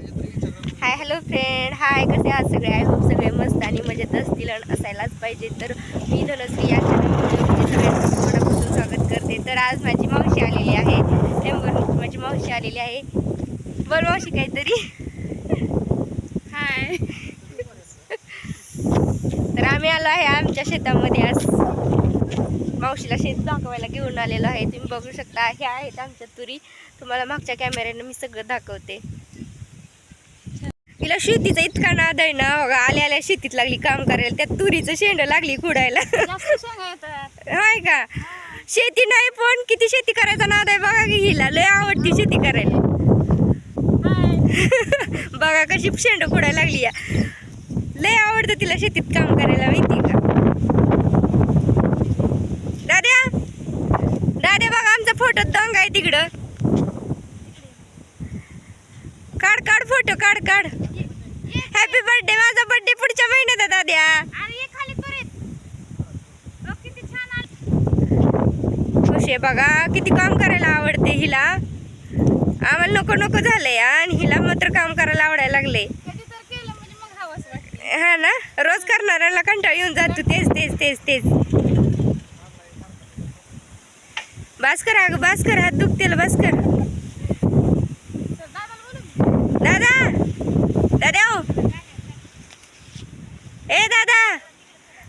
Hi hello friend हाय कसे आहात सगळे? आय होप सगळे मस्त आणि मजेत असतील आणि असायलाच पाहिजे. तर मी धनश्री या चॅनलमध्ये सगळ्यांचं मनापासून स्वागत करते. तर आज माझी मावशी आलेली आहे. टेंबर माझी मावशी आलेली आहे. बोल मावशी काहीतरी. हाय तर आम्ही आलो आहे आमच्या शेतामध्ये आज. मावशीला शेत दाखवायला घेऊन आलेलो आहे. तुम्ही बघू शकता हे आहेत आमच्या तुरी. तुम्हाला मागच्या कॅमेऱ्यानं मी सगळं दाखवते. तिला शेतीचा इतका नाद आहे ना बघा आल्या आल्या शेतीत लागली काम करायला. त्या तुरीचं शेंड लागली खुडायला. हाय का? शेती नाही पण किती शेती करायचा नाद आहे बघा की हिला. लय आवडती शेती करायला. बघा कशी शेंड खुडायला लागली या. लय आवडतं तिला शेतीत काम करायला माहिती का? दाद्या दाद्या बघा आमचा फोटो दंग आहे तिकडं. काढ काढ फोटो काढ काढ. हॅपी बर्थडे माझा बर्थडे पुढच्या महिन्यात आहे दाद्या. खुशी आहे बघा किती काम करायला आवडते हिला. आम्हाला नको नको झालंय आणि हिला मात्र काम करायला आवडायला लागले म्हणजे हा ना? रोज करणाऱ्याला कंटाळ येऊन जातो तेच तेच तेच तेच. बास कर अगं बास कर हात दुखतेल बास कर तर दादाला बोलू दादा दादा हो. ए दादा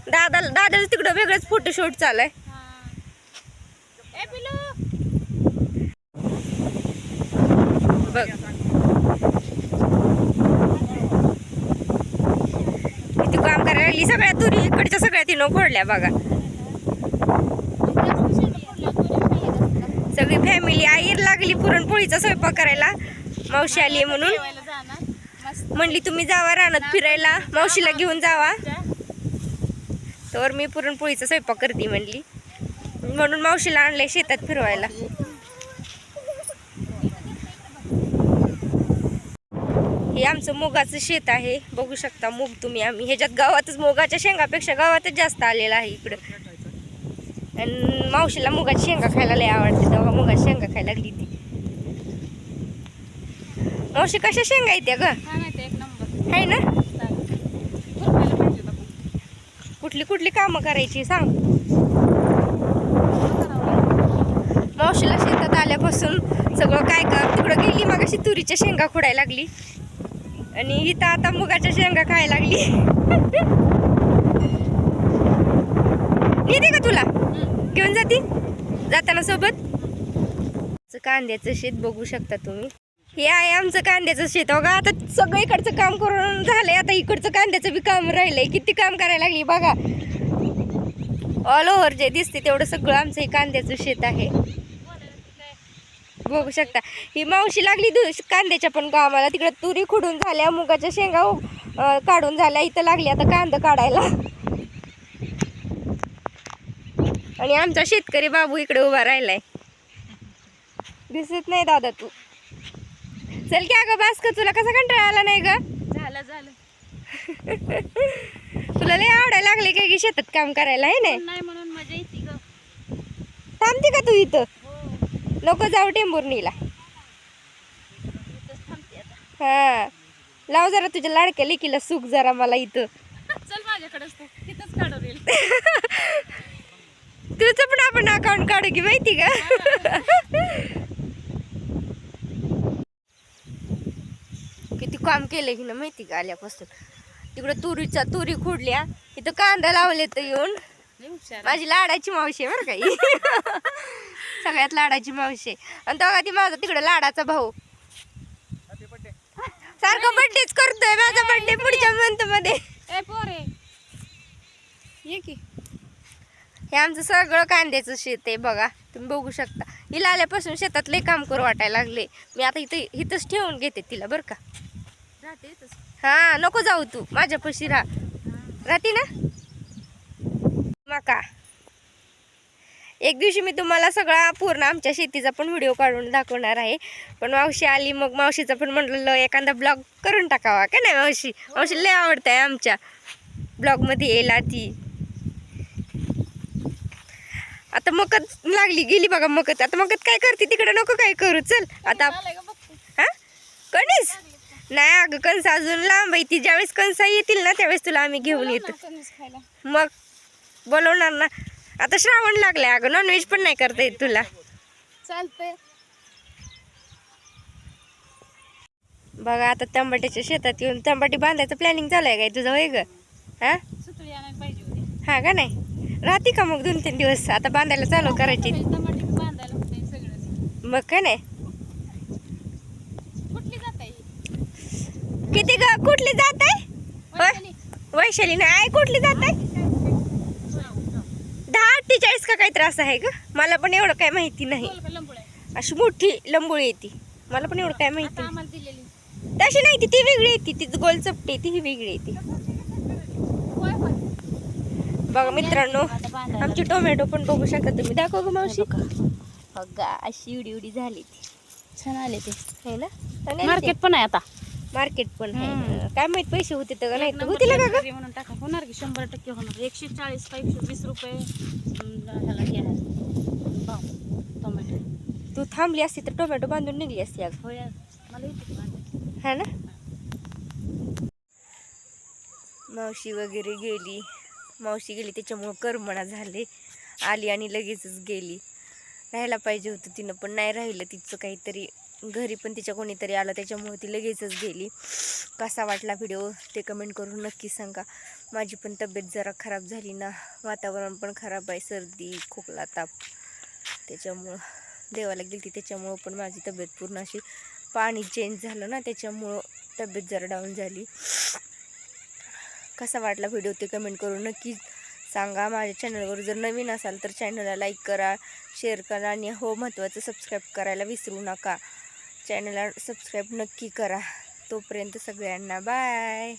दादा दादाला तिकडं वेगळंच फोटोशूट चालू आहे. बघ. किती काम करायला लागली सगळ्या तुरी इकडच्या सगळ्या तिनं फोडल्या बघा. सगळी फॅमिली आईर लागली पुरणपोळीचा स्वयंपाक करायला. मावशी आली म्हणून. म्हणली तुम्ही जावा रानात फिरायला. मावशीला घेऊन जावा. तर मी पुरणपोळीचा स्वयंपाक करते म्हणली. म्हणून मावशीला आणलंय शेतात फिरवायला. हे आमचं मुगाचं शेत आहे. बघू शकता मूग तुम्ही आम्ही. ह्याच्यात गावातच मुगाच्या शेंगापेक्षा गावातच जास्त आलेला आहे इकडं. आणि मावशीला मुगाची शेंगा खायला लय आवडते. तेव्हा मुगाची शेंगा खायला लागली ती. मावशी कशा शेंगा येत्या ग? आहे ना खुरपायला पाहिजे होतं पण. कुठली कुठली कामं करायची सांग. मावशीला शेतात आल्यापासून सगळं काय कर. तिकडं गेली मग अशी तुरीच्या शेंगा खोडायला लागली. आणि इथं आता मुगाच्या शेंगा खायला लागली. येते का तुला? घेऊन जाती? जाताना सोबत? कांद्याचं शेत बघू शकता तुम्ही. हे आहे आमचं कांद्याचं शेत. बघा आता सगळं इकडचं काम करून झालंय. आता इकडचं कांद्याचं बी काम राहिलंय. किती काम करायला लागली बघा. ऑल ओव्हर जे दिसते तेवढं सगळं आमचं हे कांद्याचं शेत आहे. बघू शकता. ही मावशी लागली दु कांद्याच्या पण कामाला. तिकडे तुरी खुडून झाल्या मुगाच्या शेंगा काढून झाल्या. इथं लागली आता कांदा काढायला. आणि आमचा शेतकरी बाबू इकडे उभा राहिलाय. दिसत नाही दादा तू. चल की अगं बास कर तुला कसा कंटाळा आला नाही ग? झालं झालं. तुला लय आवडायला लागले काय की शेतात काम करायला आहे नाही? म्हणून मजा येते ग. थांबते का तू इथं? हो. नको जाऊ आता. हा. लाव जरा तुझ्या लाडक्या लेकीला सुख जरा मला इथं. चल माझ्याकडेच तू. तिथंच काढून येईल. तुझं पण आपण अकाउंट काढू की माहिती का? काम केलं की ना माहिती का आल्यापासून. तिकडं तुरीच्या तुरी खुडल्या इथं कांदा लावले तर येऊन. माझी लाडाची मावशी आहे बरं का ही. सगळ्यात लाडाची मावशी आहे. आणि तेव्हा ती माझा तिकडे लाडाचा भाऊ. सारखं बड्डेच करतोय माझा बड्डे पुढच्या मंथमध्ये. हे आमचं सगळं कांद्याचं शेत आहे बघा. तुम्ही बघू शकता. हिला आल्यापासून शेतात लय काम करू वाटायला लागले. मी आता इथं इथंच ठेवून घेते तिला बरं का. हा नको जाऊ तू. माझ्यापाशी राहा. राहते ना? मका. एक दिवशी मी तुम्हाला सगळा पूर्ण आमच्या शेतीचा पण व्हिडिओ काढून दाखवणार आहे. पण मावशी आली मग मावशीचं पण म्हणलं एखादा ब्लॉग करून टाकावा. का नाही मावशी? मावशी लय आवडत आहे आमच्या ब्लॉगमध्ये येईल ती. आता मकत लागली गेली बघा मकत. आता मकत काय करते? तिकडे नको काय करू. चल आता. हा? कणीस? नाही अगं कंस अजून लांब आहे. ती ज्यावेळेस कंस येतील ना त्यावेळेस तुला आम्ही घेऊन येतो. मग बोलवणार ना. आता श्रावण लागलाय अगं. नॉनव्हेज पण नाही करता येत तुला. चालतंय. बघा आता तंबाट्याच्या शेतात येऊन तंबाटी बांधायचं प्लॅनिंग चालू आहे काय तुझं होय ग? हा? हा का नाही? राहते का मग दोन तीन दिवस? आता बांधायला चालू करायची. मग का नाही कुठली जात आहे किती ग कुठली जात आहे? वैशाली नाही आहे कुठली जात आहे? दहा अठ्ठेचाळीस का काही त्रास आहे का मला पण एवढं काय माहिती नाही. अशी मोठी लंबुळी येते मला पण एवढं काय माहिती तशी नाही ती ती वेगळी येते ती. गोल चपटी ती ही वेगळी येते बघा मित्रांनो आमची टोमॅटो पण बघू शकता तुम्ही. दाखव ग मावशी. बघा. अशी एवढी एवढी झाली ती. छान आले ते. ना? मार्केट पण आहे आता. मार्केट पण आहे. काय माहीत पैसे होते तर का नाही? तर होतील का ग म्हणून टाका. होणार की शंभर टक्के होणार. एकशे चाळीस का एकशे वीस रुपये अं, ह्याला आहे भाव टोमॅटो तू थांबली असती तर टोमॅटो बांधून निघली असती अगं होय मला येते की बांधायला. हा ना? मावशी वगैरे गेली. मावशी गेली त्याच्यामुळं करमणा झाले. आली आणि लगेचच गेली. राहायला पाहिजे होतं तिनं पण नाही राहिलं तिचं काहीतरी. घरी पण तिच्या कोणीतरी आलं त्याच्यामुळे ती लगेचच गेली. कसा वाटला व्हिडिओ ते कमेंट करून नक्की सांगा. माझी पण तब्येत जरा खराब झाली ना. वातावरण पण खराब आहे सर्दी खोकला ताप. त्याच्यामुळं देवाला गेली त्याच्यामुळं पण माझी तब्येत पूर्ण अशी पाणी चेंज झालं ना त्याच्यामुळं तब्येत जरा डाऊन झाली. कसा वाटला व्हिडिओ ते कमेंट करून नक्की सांगा. माझ्या चॅनलवर जर नवीन असाल तर चॅनलला लाईक करा शेअर करा आणि हो महत्त्वाचं सबस्क्राईब करायला विसरू नका. चॅनलला सबस्क्राईब नक्की करा. तोपर्यंत सगळ्यांना बाय.